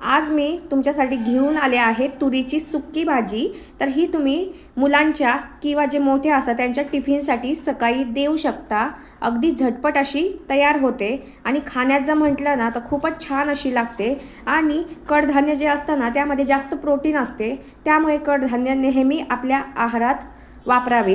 आज मी तुमच्यासाठी घेऊन आले आहे तुरीची सुक्की भाजी. तर ही तुम्ही मुलांच्या किंवा जे मोठे असतात त्यांच्या टिफिनसाठी सकाळी देऊ शकता. अगदी झटपट अशी तयार होते. आणि खाण्यात जर म्हटलं ना तर खूपच छान अशी लागते. आणि कडधान्य जे असतं ना त्यामध्ये जास्त प्रोटीन असते. त्यामुळे कडधान्य नेहमी आपल्या आहारात वापरावे.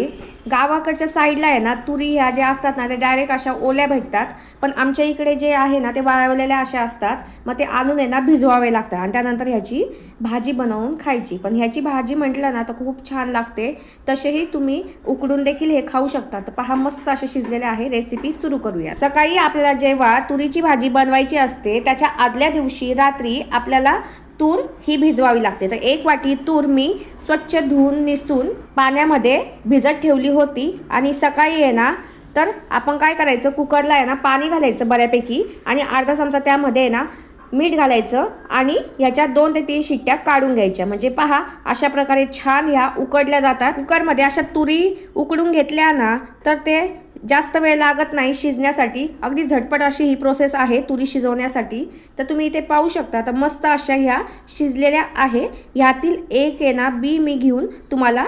गावाकडच्या साईडला आहे ना तुरी ह्या ज्या असतात ना ते डायरेक्ट अशा ओल्या भेटतात. पण आमच्या इकडे जे आहे ना ते वाळवलेल्या अशा असतात. मग ते आणून आहे ना भिजवावे लागतात. आणि त्यानंतर ह्याची भाजी बनवून खायची. पण ह्याची भाजी म्हटलं ना तर खूप छान लागते. तसेही तुम्ही उकडून देखील हे खाऊ शकता. तर पहा मस्त असे शिजलेले आहे. रेसिपी सुरू करूया सकाळी आपल्याला जेव्हा तुरीची भाजी बनवायची असते त्याच्या आदल्या दिवशी रात्री आपल्याला तूर ही भिजवावी लागते. तर एक वाटी तूर मी स्वच्छ धुवून निसून पाण्यामध्ये भिजत ठेवली होती आणि सकाळी आहे ना तर आपण काय करायचं कुकरला आहे ना पाणी घालायचं बऱ्यापैकी आणि अर्धा चमचा त्यामध्ये आहे ना मीठ घालायचं आणि ह्याच्या दोन ते तीन शिट्ट्या काढून घ्यायच्या. म्हणजे पहा अशा प्रकारे छान ह्या उकडल्या जातात. कुकरमध्ये अशा तुरी उकडून घेतल्या ना तर ते जास्त वेळ लागत नाही शिजण्यासाठी. अगदी झटपट अशी ही प्रोसेस आहे तुरी शिजवण्यासाठी. तर तुम्ही इथे पाहू शकता तर मस्त अशा ह्या शिजलेल्या आहे. ह्यातील एक आहे ना बी मी घेऊन तुम्हाला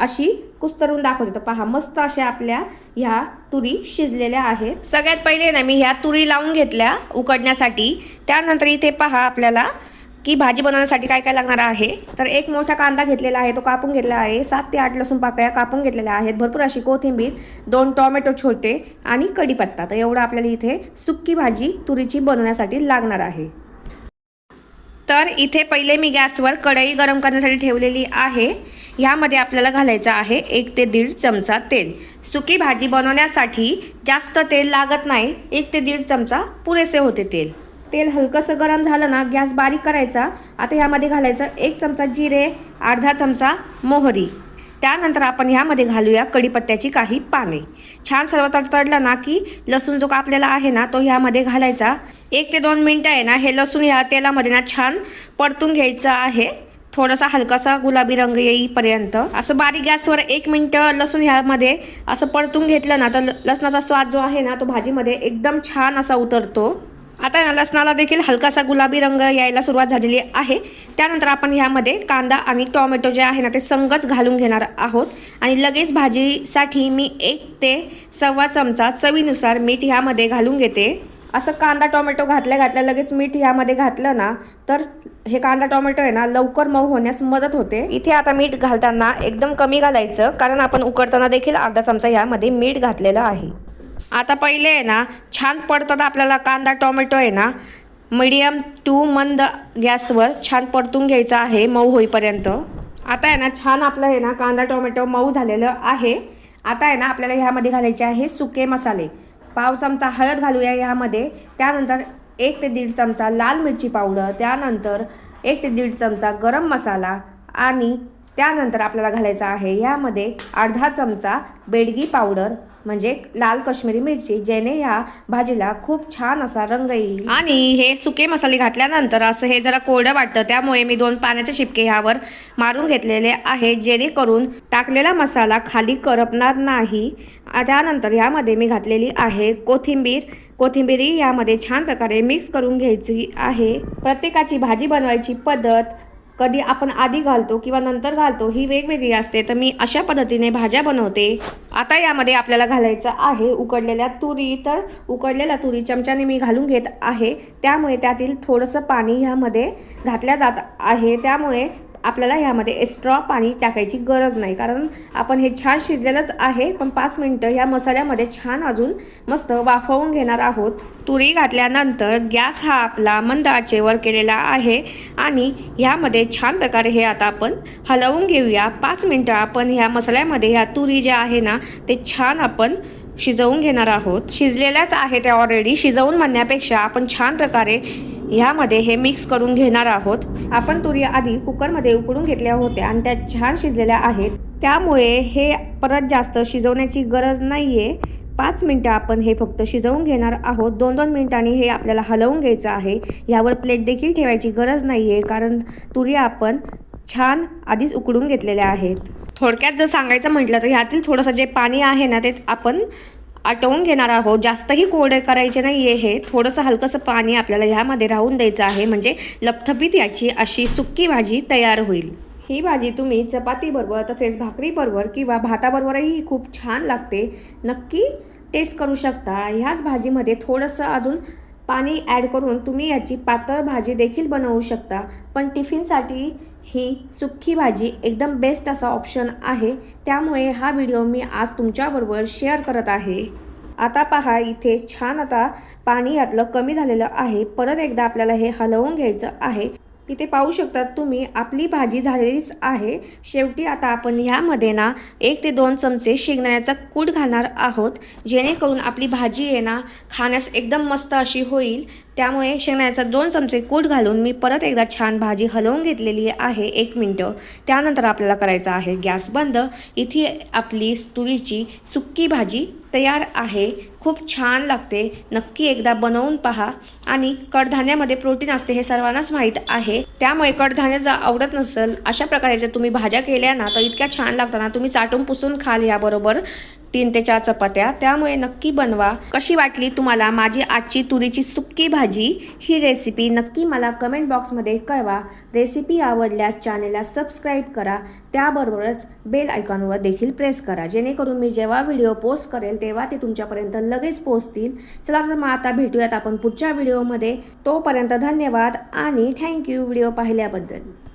अशी कुस्तरून दाखवते. तर पहा मस्त अशा आपल्या ह्या तुरी शिजलेल्या आहेत. सगळ्यात पहिले ना मी ह्या तुरी लावून घेतल्या उकडण्यासाठी. त्यानंतर इथे पहा आपल्याला की भाजी बनवण्यासाठी काय काय लागणार आहे? तर एक मोठा कांदा घेतलेला आहे तो कापून घेतला आहे. सात ते आठ लसूण पाकळ्या कापून घेतलेल्या आहेत. भरपूर अशी कोथिंबीर दोन टोमॅटो छोटे आणि कढीपत्ता तर एवढं आपल्याला इथे सुक्की भाजी तुरीची बनवण्यासाठी लागणार आहे. तर इथे पहिले मी गॅसवर कढई गरम करण्यासाठी ठेवलेली आहे. ह्यामध्ये आपल्याला घालायचं आहे एक ते दीड चमचा तेल. सुकी भाजी बनवण्यासाठी जास्त तेल लागत नाही. एक ते दीड चमचा पुरेसे होते तेल. तेल हलकंसं गरम झालं ना गॅस बारीक करायचा. आता ह्यामध्ये घालायचं एक चमचा जिरे अर्धा चमचा मोहरी. त्यानंतर आपण ह्यामध्ये घालूया कढीपत्त्याची काही पाने. छान सर्व तडतडलं ना की लसूण जो कापलेला आहे ना तो ह्यामध्ये घालायचा. एक ते दोन मिनटं आहे ना हे लसूण ह्या तेलामध्ये ना छान परतून घ्यायचं आहे. थोडासा हलकासा गुलाबी रंग येईपर्यंत. असं बारीक गॅसवर एक मिनटं लसूण ह्यामध्ये असं परतून घेतलं ना तर ल- लसणाचा स्वाद जो आहे ना तो भाजीमध्ये एकदम छान असा उतरतो. आता या लसणाला देखील हलकासा गुलाबी रंग यायला सुरुवात झालेली आहे. त्यानंतर आपण ह्यामध्ये कांदा आणि टोमॅटो जे आहे ना ते संगच घालून घेणार आहोत. आणि लगेच भाजीसाठी मी एक ते सव्वा चमचा चवीनुसार मीठ ह्यामध्ये घालून घेते. असं कांदा टोमॅटो घातल्या घातल्या लगेच मीठ ह्यामध्ये घातलं ना तर हे कांदा टोमॅटो आहे ना लवकर मऊ होण्यास मदत होते. इथे आता मीठ घालताना एकदम कमी घालायचं कारण आपण उकडताना देखील अर्धा चमचा ह्यामध्ये मीठ घातलेलं आहे. आता पहिले आहे ना छान पडतात आपल्याला कांदा टोमॅटो आहे ना मीडियम टू मंद गॅसवर छान परतून घ्यायचा आहे मऊ होईपर्यंत. आता आहे ना छान आपलं आहे ना कांदा टोमॅटो मऊ झालेलं आहे. आता आहे ना आपल्याला ह्यामध्ये घालायचे आहे सुके मसाले. पाव चमचा हळद घालूया ह्यामध्ये त्यानंतर एक ते दीड चमचा लाल मिरची पावडर. त्यानंतर एक ते दीड चमचा गरम मसाला आणि त्यानंतर आपल्याला घालायचं आहे यामध्ये अर्धा चमचा बेडगी पावडर म्हणजे लाल कश्मीरी मिरची ज्याने ह्या भाजीला खूप छान असा रंग येईल. आणि हे सुके मसाले घातल्यानंतर असं हे जरा कोरडं वाटतं त्यामुळे मी दोन पाण्याचे शिपके ह्यावर मारून घेतलेले आहे जेणेकरून टाकलेला मसाला खाली करपणार नाही. त्यानंतर ह्यामध्ये मी घातलेली आहे कोथिंबीर. कोथिंबीरी यामध्ये छान प्रकारे मिक्स करून घ्यायची आहे. प्रत्येकाची भाजी बनवायची पद्धत कधी आपण आधी घालतो किंवा नंतर घालतो ही वेगवेगळी असते. तर मी अशा पद्धतीने भाज्या बनवते. आता यामध्ये आपल्याला घालायचं आहे उकडलेल्या तुरी. तर उकडलेल्या तुरी चमच्याने मी घालून घेत आहे. त्यामुळे त्यातील थोडंसं पाणी ह्यामध्ये घातल्या जात आहे. त्यामुळे आपल्याला ह्यामध्ये एक्स्ट्रा पाणी टाकायची गरज नाही. कारण आपण हे छान शिजलेलंच आहे पण पाच मिनटं ह्या मसाल्यामध्ये छान अजून मस्त वाफवून घेणार आहोत. तुरी घातल्यानंतर गॅस हा आपला मंद आचेवर केलेला आहे आणि ह्यामध्ये छान प्रकारे हे आता आपण हलवून घेऊया. पाच मिनटं आपण ह्या मसाल्यामध्ये ह्या तुरी ज्या आहे ना ते छान आपण शिजवून घेणार आहोत. शिजलेल्याच आहे त्या ऑलरेडी शिजवून म्हणण्यापेक्षा आपण छान प्रकारे ह्यामध्ये हे मिक्स करून घेणार आहोत. आपण तुरी आधी कुकरमध्ये उकडून घेतल्या होत्या आणि त्या छान शिजलेल्या आहेत. त्यामुळे हे परत जास्त शिजवण्याची गरज नाही आहे पाच मिनटं आपण हे फक्त शिजवून घेणार आहोत. दोन दोन मिनटांनी हे आपल्याला हलवून घ्यायचं आहे. यावर प्लेट देखील ठेवायची गरज नाही आहे कारण तुरी आपण छान आधीच उकडून घेतलेल्या आहेत. थोडक्यात जर सांगायचं म्हटलं तर ह्यातील थोडंसं जे पाणी आहे ना ते आपण आटवून घेणार आहोत. जास्तही कोरडे करायचे नाही आहे हे. थोडंसं हलकंसं पाणी आपल्याला ह्यामध्ये राहून द्यायचं आहे. म्हणजे लपथपीत याची अशी सुक्की भाजी तयार होईल. ही भाजी तुम्ही चपातीबरोबर तसेच भाकरीबरोबर किंवा भाताबरोबरही खूप छान लागते. नक्की टेस्ट करू शकता. ह्याच भाजीमध्ये थोडंसं अजून पाणी ॲड करून तुम्ही याची पातळ भाजी देखील बनवू शकता. पण टिफिनसाठी ही सुक्की भाजी एकदम बेस्ट असा ऑप्शन आहे. त्यामुळे हा व्हिडिओ मी आज तुमच्याबरोबर शेअर करत आहे. आता पहा इथे छान आता पाणी यातलं कमी झालेलं आहे. परत एकदा आपल्याला हे हलवून घ्यायचं आहे. इथे पाहू शकतात तुम्ही आपली भाजी झालेलीच आहे. शेवटी आता आपण ह्यामध्ये ना एक ते दोन चमचे शेंगदाण्याचा कूट घालणार आहोत. जेणेकरून आपली भाजी आहे ना खाण्यास एकदम मस्त अशी होईल. त्यामुळे शेंगदाण्याचा दोन चमचे कूट घालून मी परत एकदा छान भाजी हलवून घेतलेली आहे एक मिनटं. त्यानंतर आपल्याला करायचं आहे गॅस बंद. इथे आपली तुरीची सुक्की भाजी तयार आहे. खूप छान लागते. नक्की एकदा बनवून पहा. आणि कडधान्यामध्ये प्रोटीन असते हे सर्वांनाच माहीत आहे. त्यामुळे कडधान्य जर आवडत नसेल अशा प्रकारे जर तुम्ही भाज्या केल्या ना तर इतक्या छान लागतात ना तुम्ही चाटून पुसून खाल याबरोबर. तीन ते चार चपात्या त्यामुळे नक्की बनवा. कशी वाटली तुम्हाला माझी आजची तुरीची सुक्की भाजी? ही रेसिपी नक्की मला कमेंट बॉक्समध्ये कळवा. रेसिपी आवडल्यास चॅनेलला सबस्क्राईब करा. त्याबरोबरच बेल आयकॉनवर देखील प्रेस करा. जेणेकरून मी जेव्हा व्हिडिओ पोस्ट करेल तेव्हा ते तुमच्यापर्यंत लगेच पोहोचतील. चला तर मग आता भेटूयात आपण पुढच्या व्हिडिओमध्ये तोपर्यंत धन्यवाद आणि थँक्यू व्हिडिओ पाहिल्याबद्दल.